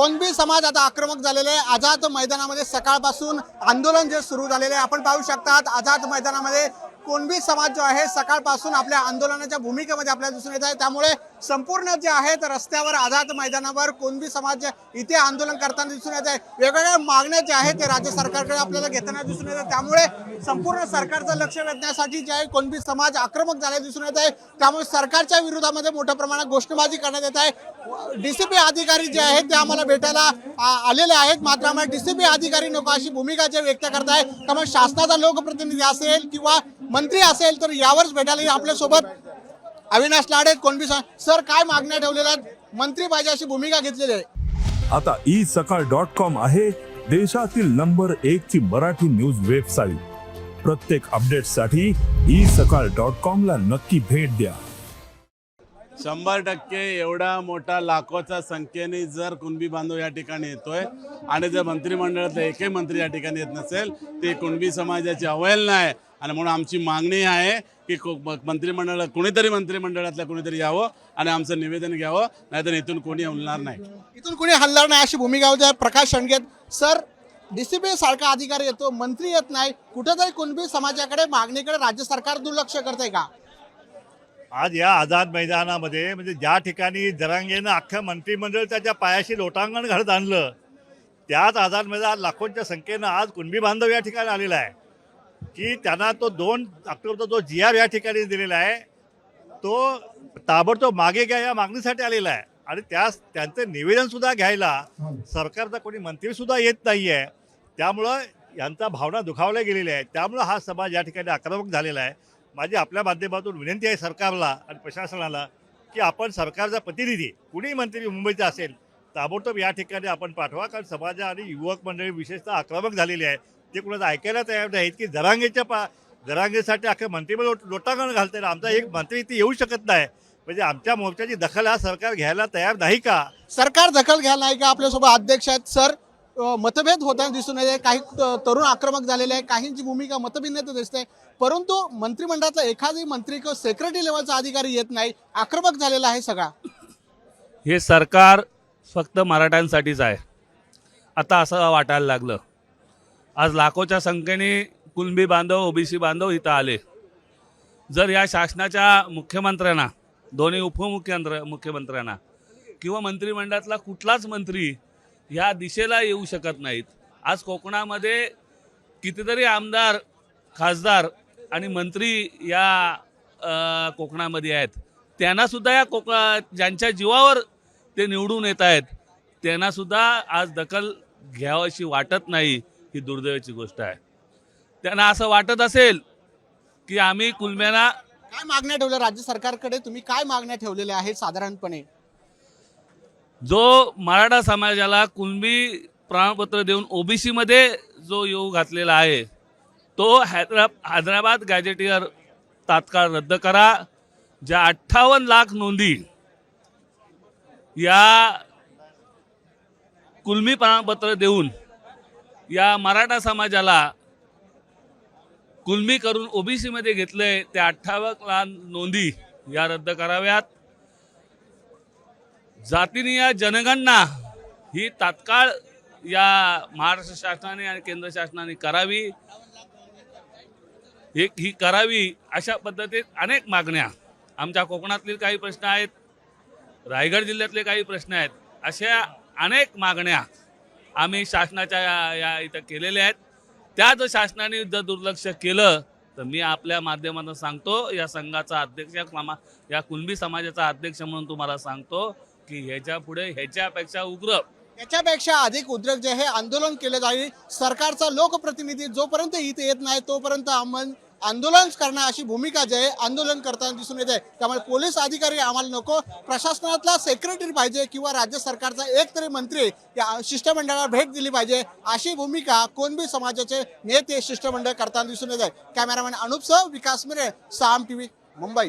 कोणबी समाज आता आक्रमक झालेले आहे. आझाद मैदानामध्ये सकाळपासून आंदोलन जे सुरू झालेले आहे आपण पाहू शकतात आझाद मैदानामध्ये कोणबी समाज जो आहे सकाळपासून आपल्या आंदोलनाच्या भूमिकेमध्ये आपल्याला दिसून येत आहे. त्यामुळे संपूर्ण जे आहेत रस्त्यावर आझाद मैदानावर कोणबी समाज इथे आंदोलन करताना दिसून येत आहे. वेगवेगळ्या मागण्या ज्या आहेत ते राज्य सरकारकडे आपल्याला घेताना दिसून येत आहे त्यामुळे संपूर्ण सरकारचं लक्ष वेधण्यासाठी जे आहे कोणबी समाज आक्रमक झाले दिसून येत आहे. त्यामुळे सरकारच्या विरोधामध्ये मोठ्या प्रमाणात घोषणाबाजी करण्यात येत आहे. डीसीपी अधिकारी जे आहेत ते आम्हाला भेटायला आलेले आहेत. मात्र आम्हाला डीसीपी अधिकारी नको अशी भूमिका जे व्यक्त करताय. त्यामुळे शासनाचा लोकप्रतिनिधी असेल किंवा मंत्री असेल तर यावरच भेटायला आपल्यासोबत. अविनाश लाडे कोणबी सर काय मागण्या ठेवलेल्या आहेत? मंत्री पाहिजे अशी भूमिका घेतलेली आहे. आता ई सकाळ डॉट कॉम आहे. देशातील नंबर एक ची मराठी न्यूज वेबसाईट. प्रत्येक अपडेटसाठी ई सकाळ डॉट कॉम ला नक्की भेट द्या. शंभर टक्के एवढा मोठा लाखोच्या संख्येने जर कुणबी बांधव या ठिकाणी येतोय आणि जर मंत्रिमंडळातले एकही मंत्री या ठिकाणी येत नसेल ते कुणबी समाजाची अवहेलना आहे आणि म्हणून आमची मागणी आहे की मंत्रिमंडळात कुणीतरी मंत्रिमंडळ कोणीतरी मंत्रिमंडळातलं कोणीतरी यावं आणि आमचं निवेदन घ्यावं नाहीतर इथून कोणी होणार नाही. इथून कुणी हलणार नाही अशी भूमिका होती प्रकाश शणगेत सर डीसीपी सारखा अधिकारी येतो मंत्री येत नाही. कुठेतरी कुणबी समाजाकडे मागणीकडे राज्य सरकार दुर्लक्ष करते का? आज या आझाद मैदानामध्ये म्हणजे ज्या ठिकाणी जरांगेनं अख्खं मंत्रिमंडळ त्याच्या पायाशी लोटांगण घडत आणलं त्याच आझाद मैदान लाखोंच्या संख्येनं आज कुणबी बांधव या ठिकाणी आलेला आहे. की त्यांना तो दोन ऑक्टोबरचा जो जियाब या ठिकाणी दिलेला आहे तो ताबडतोब मागे घ्या या मागणीसाठी आलेला आहे. आणि त्यास त्यांचं निवेदनसुद्धा घ्यायला सरकारचा कोणी मंत्रीसुद्धा येत नाही आहे त्यामुळं यांचा भावना दुखावल्या गेलेल्या आहेत. त्यामुळं हा समाज या ठिकाणी आक्रमक झालेला आहे माझी आपल्या माध्यमातून विनंती आहे सरकारला आणि प्रशासनाला की आपण सरकारचा प्रतिनिधी कुणी मंत्री मुंबईचा असेल ताबडतोब या ठिकाणी आपण पाठवा. कारण समाजा आणि युवक मंडळी विशेषतः आक्रमक झालेली आहे. ते कुणाला ऐकायला तयार नाहीत की जरांगेच्या पा जरांगेसाठी अख्खं मंत्रिमंडळ लोटांगण घालते आमचा एक मंत्री इथे येऊ शकत नाही. म्हणजे आमच्या मोर्चाची दखल हा सरकार घ्यायला तयार नाही का? सरकार दखल घ्यायला नाही का? आपल्यासोबत अध्यक्ष आहेत सर. मतभेद होताना दिसून येते काही तरुण आक्रमक झालेले आहे काहींची भूमिका मतभिन्नता दिसते. परंतु मंत्रिमंडळातला एखादी मंत्री किंवा सेक्रेटरी लेवलचा अधिकारी येत नाही. आक्रमक झालेला आहे सगळा. हे सरकार फक्त मराठ्यांसाठीच आहे. आता असं वाटायला लागलं. आज लाखोच्या संख्येने कुणबी बांधव ओबीसी बांधव इथं आले. जर या शासनाच्या मुख्यमंत्र्यांना दोन्ही उपमुख्यमंत्र मुख्यमंत्र्यांना किंवा मंत्रिमंडळातला कुठलाच मंत्री ह्या दिशेला येऊ शकत नाहीत. आज कोकणामध्ये कितीतरी आमदार खासदार आणि मंत्री या कोकणामध्ये आहेत. त्यांनासुद्धा या कोक ज्यांच्या जीवावर ते निवडून येत आहेत त्यांनासुद्धा आज दखल घ्यावीशी वाटत नाही ही दुर्दैवाची गोष्ट आहे. त्यांना असं वाटत असेल की आम्ही कुलम्याना काय मागण्या ठेवल्या? राज्य सरकारकडे तुम्ही काय मागण्या ठेवलेल्या आहेत साधारणपणे? जो मराठा समाजाला कुणबी प्रमाणपत्र देऊन ओबीसीमध्ये जो येऊ घातलेला आहे तो हैदरा हैदराबाद गॅजेटियर तात्काळ रद्द करा. ज्या अठ्ठावन्न लाख नोंदी या कुलमी प्रमाणपत्र देऊन या मराठा समाजाला कुलमी करून ओबीसीमध्ये घेतलंय त्या अठ्ठावन्न लाख नोंदी या रद्द कराव्यात. जातीनीय जनगणना ही तात्काळ या महाराष्ट्र शासनाने आणि केंद्र शासनाने करावी. एक ही करावी अशा पद्धतीत अनेक मागण्या. आमच्या कोकणातील काही प्रश्न आहेत रायगड जिल्ह्यातले काही प्रश्न आहेत अशा अनेक मागण्या आम्ही शासनाच्या या या इथं केलेल्या आहेत. त्या जर शासनाने जर दुर्लक्ष केलं तर मी आपल्या माध्यमातून सांगतो या संघाचा अध्यक्ष या कुणबी समाजाचा अध्यक्ष म्हणून तुम्हाला सांगतो की ह्याच्या पुढे ह्याच्यापेक्षा उग्र. याच्यापेक्षा अधिक उद्रेक जे हे आंदोलन केले जाईल. सरकारचा लोकप्रतिनिधी जोपर्यंत इथे येत नाही तोपर्यंत आम्ही आंदोलन करणं अशी भूमिका जे आहे आंदोलन करताना दिसून येते. त्यामुळे पोलीस अधिकारी आम्हाला नको. प्रशासनातला सेक्रेटरी पाहिजे किंवा राज्य सरकारचा एक तरी मंत्री या शिष्टमंडळाला भेट दिली पाहिजे अशी भूमिका कोणबी समाजाचे नेते शिष्टमंडळ करताना दिसून येत. आहे कॅमेरामॅन अनुप सह विकास मिरे साम टीव्ही मुंबई